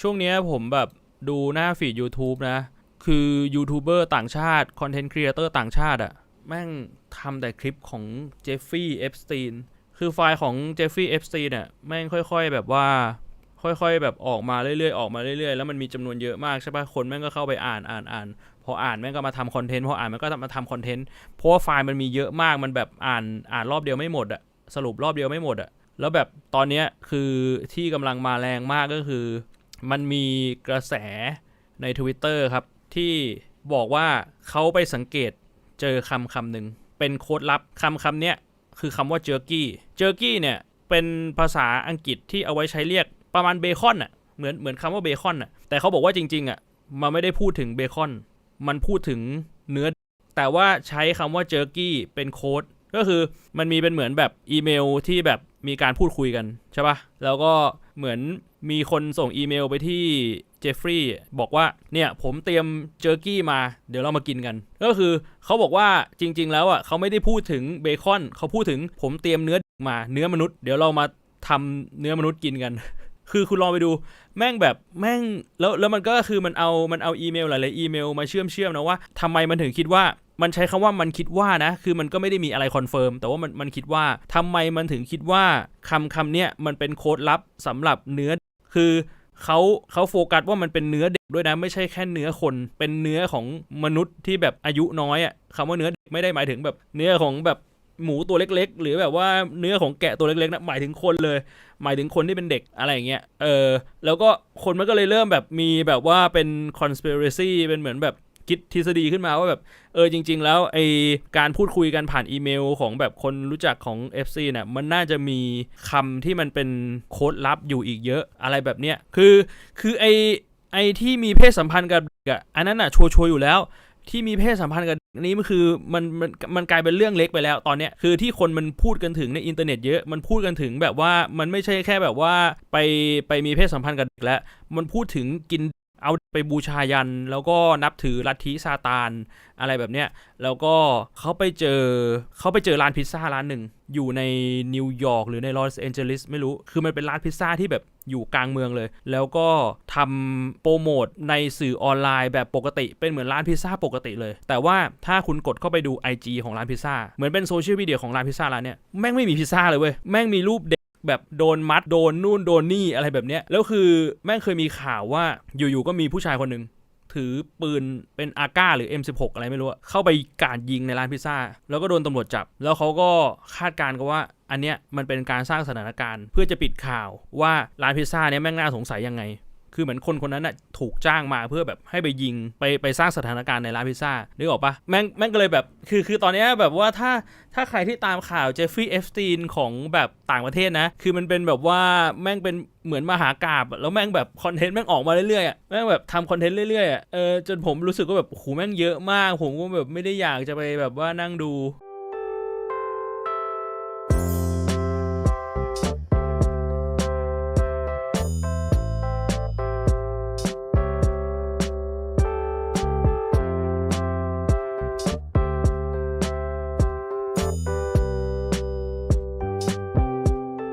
ช่วงนี้ผมแบบดูหน้าฟีด YouTube นะ คือยูทูบเบอร์ต่างชาติ คอนเทนต์ครีเอเตอร์ต่างชาติอะแม่งทำแต่คลิปของเจฟฟี่เอฟสตีนคือไฟล์ของเจฟฟี่เอฟสตีนเนี่ยแม่งค่อยๆแบบว่าค่อยๆ แบบออกมาเรื่อยๆ ออกมาเรื่อยๆ แล้วมันมีจำนวนเยอะมากใช่ปะคนแม่งก็เข้าไปอ่านอ่านอ่านพออ่านแม่งก็มาทำคอนเทนต์ พออ่านมันก็มาทำคอนเทนต์ เพราะว่าไฟล์มันมีเยอะมาก มันแบบอ่านอ่านรอบเดียวไม่หมดอะสรุปรอบเดียวไม่หมดอะแล้วแบบตอนเนี้ยคือที่กำลังมาแรงมากก็คือ มันมีกระแสใน Twitter ครับ ที่บอกว่าเขาไปสังเกตเจอคำคำหนึ่งเป็นโค้ดลับคำคำเนี้ยคือคำว่า jerky jerky เนี่ยเป็นภาษาอังกฤษที่เอาไว้ใช้เรียกประมาณเบคอนอะเหมือนเหมือนคำว่าเบคอนอะแต่เขาบอกว่าจริง ๆอะมันไม่ได้พูดถึงเบคอน มันพูดถึงเนื้อ แต่ว่าใช้คำว่า jerky เป็นโค้ดก็คือมันมีเป็นเหมือนแบบอีเมลที่แบบมีการพูดคุยกันใช่ป่ะแล้วก็เหมือน มีคนส่งอีเมลไปที่เจฟฟรีย์บอกว่าเนี่ยผมเตรียมเจอร์กี้มาเดี๋ยวเรามากินกัน ก็คือเขาบอกว่าจริง ๆ แล้วอะเขาไม่ได้พูดถึงเบคอนเขาพูดถึงผมเตรียมเนื้อมาเนื้อมนุษย์เดี๋ยวเรามาทำเนื้อมนุษย์กินกัน คือคุณลองไปดูแม่งแบบแม่งแล้วแล้วมันก็คือมันเอามันเอาอีเมลหลายๆอีเมลมาเชื่อมเชื่อมนะว่าทำไมมันถึงคิดว่ามันใช้คำว่ามันคิดว่านะ คือมันก็ไม่ได้มีอะไรคอนเฟิร์ม แต่ว่ามันมันคิดว่าทำไมมันถึงคิดว่าคำคำเนี้ยมันเป็นโค้ดลับสำหรับเนื้อ คือเขาเขาโฟกัสว่ามันเป็นเนื้อเด็กด้วยนะ ไม่ใช่แค่เนื้อคนเป็นเนื้อของมนุษย์ที่แบบอายุน้อยอะ่ะคำว่าเนื้อเด็กไม่ได้หมายถึงแบบเนื้อของแบบหมูตัวเล็ก ๆ หรือแบบว่าเนื้อของแกะตัวเล็กๆนะหมายถึงคนเลย หมายถึงคนที่เป็นเด็กอะไรอย่างเงี้ยเออแล้วก็คนมันก็เลยเริ่มแบบมีแบบว่าเป็น conspiracy เป็นเหมือนแบบ คิดทฤษฎีขึ้นมาว่าแบบเออจริง ๆ แล้วไอการพูดคุยกันผ่านอีเมลของแบบคนรู้จักของ FC เนี่ยมันน่าจะมีคำที่มันเป็นโค้ดลับอยู่อีกเยอะอะไรแบบเนี้ยคือคือไอไอที่มีเพศสัมพันธ์กับเด็กอะอันนั้นอะชัวร์อยู่แล้ว ที่มีเพศสัมพันธ์กันนี้มันคือมันมันมันกลายเป็นเรื่องเล็กไปแล้วตอนเนี้ยคือที่คนมันพูดกันถึงในอินเทอร์เน็ตเยอะมันพูดกันถึงแบบว่ามันไม่ใช่แค่แบบว่าไปไปมีเพศสัมพันธ์กับเด็กแล้วมันพูดถึงกิน เอาไปบูชายัน แล้วก็นับถือลัทธิซาตานอะไรแบบเนี้ย แล้วก็เขาไปเจอเขาไปเจอร้านพิซซ่าร้านหนึ่ง อยู่ในนิวยอร์กหรือในลอสแอนเจลิสไม่รู้ คือมันเป็นร้านพิซซ่าที่แบบอยู่กลางเมืองเลย แล้วก็ทำโปรโมทในสื่อออนไลน์แบบปกติ เป็นเหมือนร้านพิซซ่าปกติเลย แต่ว่าถ้าคุณกดเข้าไปดู IG ของร้านพิซซ่า เหมือนเป็นโซเชียลมีเดียของร้านพิซซ่าร้านเนี้ย แม่งไม่มีพิซซ่าเลยเว้ย แม่งมีรูปเด็ก แบบโดนมัดโดนนู่นโดนนี่อะไรแบบเนี้ยแล้วคือแม่งเคยมีข่าวว่าอยู่ๆก็มีผู้ชายคนหนึ่งถือปืนเป็นอาก้าหรือ M16 อะไรไม่รู้เข้าไปกาดยิงในร้านพิซซ่า แล้วก็โดนตำรวจจับ แล้วเขาก็คาดการณ์กันว่า อันเนี้ยมันเป็นการสร้างสถานการณ์ เพื่อจะปิดข่าวว่าร้านพิซซ่าเนี้ยแม่งน่าสงสัยยังไง คือเหมือนคนคนนั้นน่ะถูกจ้างมาเพื่อแบบให้ไปยิงไปไปสร้างสถานการณ์ในร้านพิซซ่านึกออกปะแม่งแม่งก็เลยแบบคือคือตอนเนี้ยแบบว่าถ้าถ้าใครที่ตามข่าวเจฟฟรีย์เอฟสตีนของแบบต่างประเทศนะ คือมันเป็นแบบว่าแม่งเป็นเหมือนมหากราบแล้วแม่งแบบคอนเทนต์แม่งออกมาเรื่อยๆอะแม่งแบบทำคอนเทนต์เรื่อยๆอะเออจนผมรู้สึกว่าแบบโหแม่งเยอะมาก ผมก็แบบไม่ได้อยากจะไปแบบว่านั่งดู